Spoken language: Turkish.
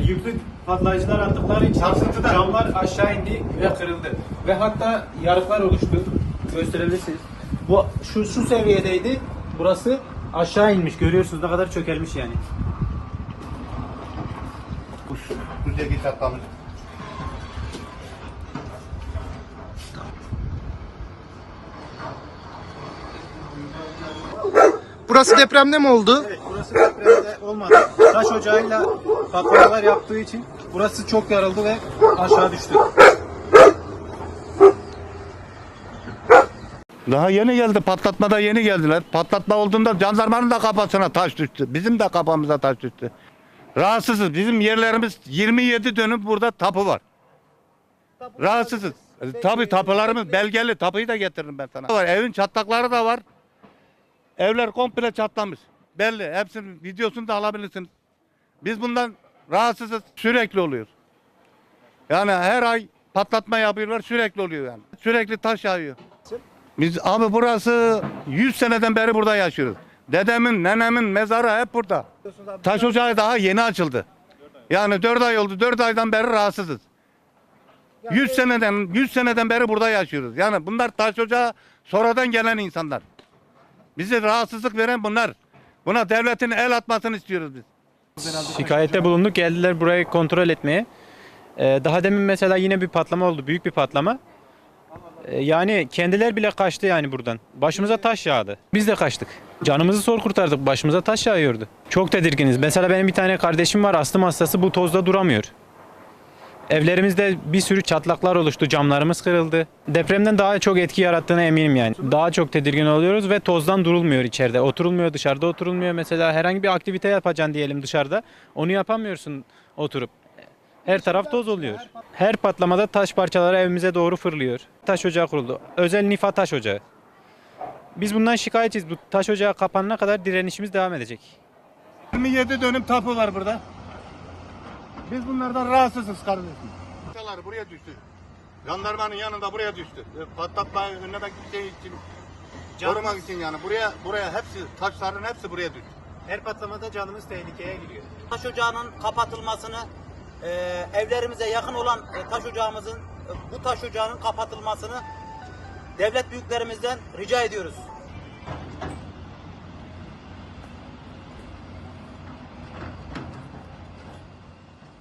Yüklü patlayıcılar attıkları için Sarsıntıda. camlar aşağı indi ve kırıldı. Ve hatta yarıklar oluştu. Gösterebilirsiniz. Bu şu şu seviyedeydi. Burası aşağı inmiş. Görüyorsunuz ne kadar çökelmiş yani. Bu buradaki çatlamış. Burası depremde mi oldu? Evet, burası depremde olmadı. Taş ocağıyla patlamalar yaptığı için burası çok yarıldı ve aşağı düştü. Daha yeni geldi patlatmada yeni geldiler. Patlatma olduğunda jandarmanın da kafasına taş düştü. Bizim de kafamıza taş düştü. Rahatsızız. Bizim yerlerimiz 27 dönüm burada tapu var. Rahatsızız. E, Tabii tapularımız belgeli. Tapuyu da getiririm ben sana. Var. Evin çatlakları da var. Evler komple çatlamış. Belli. Hepsinin videosunu da alabilirsiniz. Biz bundan rahatsızız. Sürekli oluyor. Yani her ay patlatma yapıyorlar. Sürekli oluyor yani. Sürekli taş yağıyor. Biz abi burası 100 seneden beri burada yaşıyoruz. Dedemin, nenemin mezarı hep burada. Taş ocağı daha yeni açıldı. Yani 4 ay oldu. 4 aydan beri rahatsızız. 100 seneden 100 seneden beri burada yaşıyoruz. Yani bunlar taş ocağı sonradan gelen insanlar. Bize rahatsızlık veren bunlar. Buna devletin el atmasını istiyoruz biz. Şikayette bulunduk. Geldiler burayı kontrol etmeye. Ee, daha demin mesela yine bir patlama oldu. Büyük bir patlama. Ee, yani kendiler bile kaçtı yani buradan. Başımıza taş yağdı. Biz de kaçtık. Canımızı zor kurtardık. Başımıza taş yağıyordu. Çok tedirginiz. Mesela benim bir tane kardeşim var. Astım hastası bu tozda duramıyor. Evlerimizde bir sürü çatlaklar oluştu. Camlarımız kırıldı. Depremden daha çok etki yarattığına eminim yani. Daha çok tedirgin oluyoruz ve tozdan durulmuyor içeride. Oturulmuyor, dışarıda oturulmuyor. Mesela herhangi bir aktivite yapacaksın diyelim dışarıda. Onu yapamıyorsun oturup. Her taraf toz oluyor. Her patlamada taş parçaları evimize doğru fırlıyor. Taş ocağı kuruldu. Özel Nifa Taş Ocağı. Biz bundan şikayetçiyiz. Bu taş ocağı kapanana kadar direnişimiz devam edecek. 27 dönüm tapu var burada. Biz bunlardan rahatsızız kardeşim. Parçalar buraya düştü. Jandarmanın yanında buraya düştü. E, Patlatma önlemek bir şey için, korumak için yani. Buraya buraya hepsi, taşların hepsi buraya düştü. Her patlamada canımız tehlikeye giriyor. taş ocağının kapatılmasını, e, evlerimize yakın olan e, taş ocağımızın, e, bu taş ocağının kapatılmasını devlet büyüklerimizden rica ediyoruz.